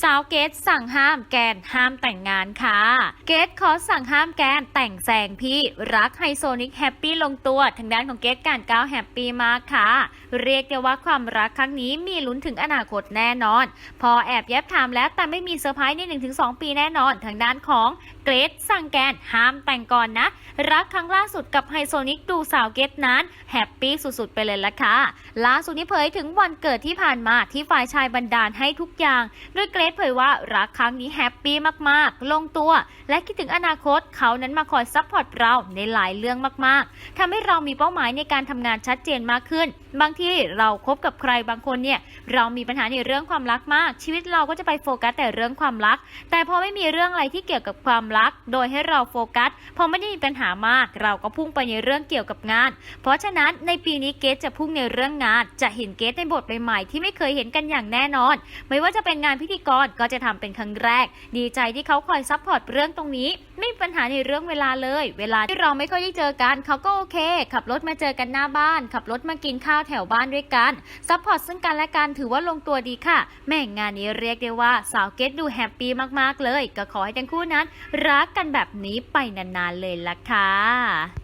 สาวเกตสั่งห้ามแกนห้ามแต่งงานค่ะ เกตขอสั่งห้ามแกนแต่งแซงพี่รักไฮโซนิกแฮปปี้ลงตัวทางด้านของเกตการก้าวแฮปปี้มากค่ะ เรียกได้ว่าความรักครั้งนี้มีลุ้นถึงอนาคตแน่นอน พอแอบแยบถามแล้วแต่ไม่มีเซอร์ไพรส์ใน 1-2 ปีแน่นอน ทางด้านของเกรทสั่งแกนห้ามแต่งก่อนนะ รักครั้งล่าสุดกับไฮโซนิกดูสาวเกตนั้นแฮปปี้สุดๆไปเลยละค่ะล่าสุดนี้เผยถึงวันเกิดที่ผ่านมาที่ฝ่ายชายบันดาลให้ทุกอย่างโดยเกรทเผยว่ารักครั้งนี้แฮปปี้มากๆ ลงตัว และคิดถึงอนาคตเขานั้นมาคอยซัพพอร์ตเราในหลายเรื่องมากๆทำให้เรามีเป้าหมายในการทำงานชัดเจนมากขึ้น บางที่เราคบกับใครบางคนเนี่ยเรามีปัญหาในเรื่องความรักมาก ชีวิตเราก็จะไปโฟกัสแต่เรื่องความรัก แต่พอไม่มีเรื่องอะไรที่เกี่ยวกับความรัก โดยให้เราโฟกัสพอไม่ได้มีปัญหามาก เราก็พุ่งไปในเรื่องเกี่ยวกับงาน เพราะฉะนั้นในปีนี้เกสจะพุ่งในเรื่องงาน จะเห็นเกสในบทใหม่ๆที่ไม่เคยเห็นกันอย่างแน่นอน ไม่ว่าจะเป็นงานพิธีกรก็จะทำเป็นครั้งแรก ดีใจที่เขาคอยซัพพอร์ตเรื่องตรงนี้ ไม่มีปัญหาในเรื่องเวลาเลย เวลาที่เราไม่ค่อยได้เจอกันเขาก็โอเค ขับรถมาเจอกันหน้าบ้าน ขับรถมากินข้าวแถวบ้านด้วยกันซัพพอร์ตซึ่งกันและกันถือว่าลงตัวดีค่ะ แม่งงานนี้เรียกได้ว่าสาวเกตดูแฮปปี้มากๆเลย ก็ขอให้ทั้งคู่นั้น รักกันแบบนี้ไปนานๆเลยล่ะค่ะ